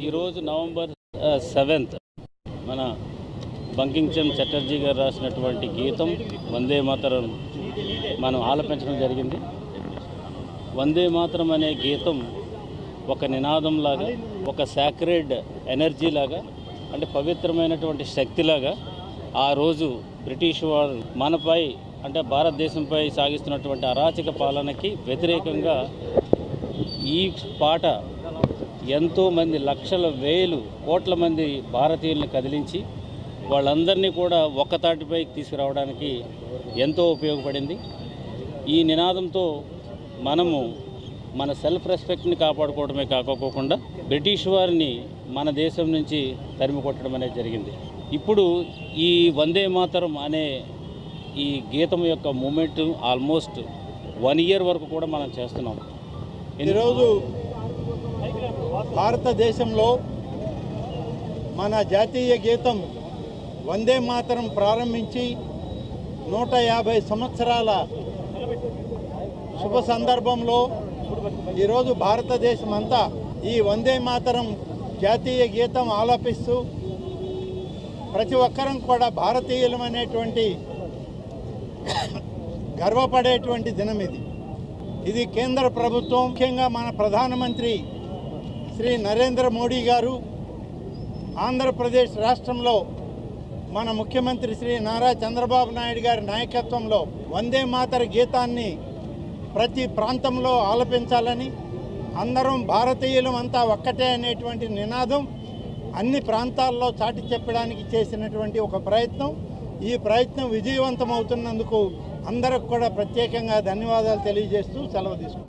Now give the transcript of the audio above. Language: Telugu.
ఈరోజు నవంబర్ సెవెంత్ మన బంకించంద్ చటర్జీ గారు రాసినటువంటి గీతం వందే మాతరం మనం ఆలపించడం జరిగింది. వందే మాతరం అనే గీతం ఒక నినాదంలాగా ఒక సాక్రెడ్ ఎనర్జీ లాగా అంటే పవిత్రమైనటువంటి శక్తిలాగా ఆ రోజు బ్రిటిష్ వారు మనపై అంటే భారతదేశంపై సాగిస్తున్నటువంటి అరాచక పాలనకి వ్యతిరేకంగా ఈ పాట ఎంతోమంది లక్షల వేలు కోట్ల మంది భారతీయుల్ని కదిలించి వాళ్ళందరినీ కూడా ఒక్కతాటిపైకి తీసుకురావడానికి ఎంతో ఉపయోగపడింది. ఈ నినాదంతో మనము మన సెల్ఫ్ రెస్పెక్ట్ని కాపాడుకోవడమే కాకోకుండా బ్రిటిష్ వారిని మన దేశం నుంచి తరిమి కొట్టడం అనేది జరిగింది. ఇప్పుడు ఈ వందే మాతరం అనే ఈ గీతం యొక్క మూమెంట్ ఆల్మోస్ట్ వన్ ఇయర్ వరకు కూడా మనం చేస్తున్నాం. ఈరోజు భారతదేశంలో మన జాతీయ గీతం వందే మాతరం ప్రారంభించి నూట యాభై సంవత్సరాల శుభ సందర్భంలో ఈరోజు భారతదేశం అంతా ఈ వందే మాతరం జాతీయ గీతం ఆలపిస్తూ ప్రతి ఒక్కరం కూడా భారతీయులం అనేటువంటి గర్వపడేటువంటి దినం ఇది ఇది కేంద్ర ప్రభుత్వం ముఖ్యంగా మన ప్రధానమంత్రి శ్రీ నరేంద్ర మోడీ గారు ఆంధ్రప్రదేశ్ రాష్ట్రంలో మన ముఖ్యమంత్రి శ్రీ నారా చంద్రబాబు నాయుడు గారి నాయకత్వంలో వందే మాతర గీతాన్ని ప్రతి ప్రాంతంలో ఆలపించాలని అందరం భారతీయులం అంతా ఒక్కటే అనేటువంటి నినాదం అన్ని ప్రాంతాల్లో చాటి చెప్పడానికి చేసినటువంటి ఒక ప్రయత్నం. ఈ ప్రయత్నం విజయవంతం అవుతున్నందుకు అందరికి కూడా ప్రత్యేకంగా ధన్యవాదాలు తెలియజేస్తూ సెలవు తీసుకుంటాం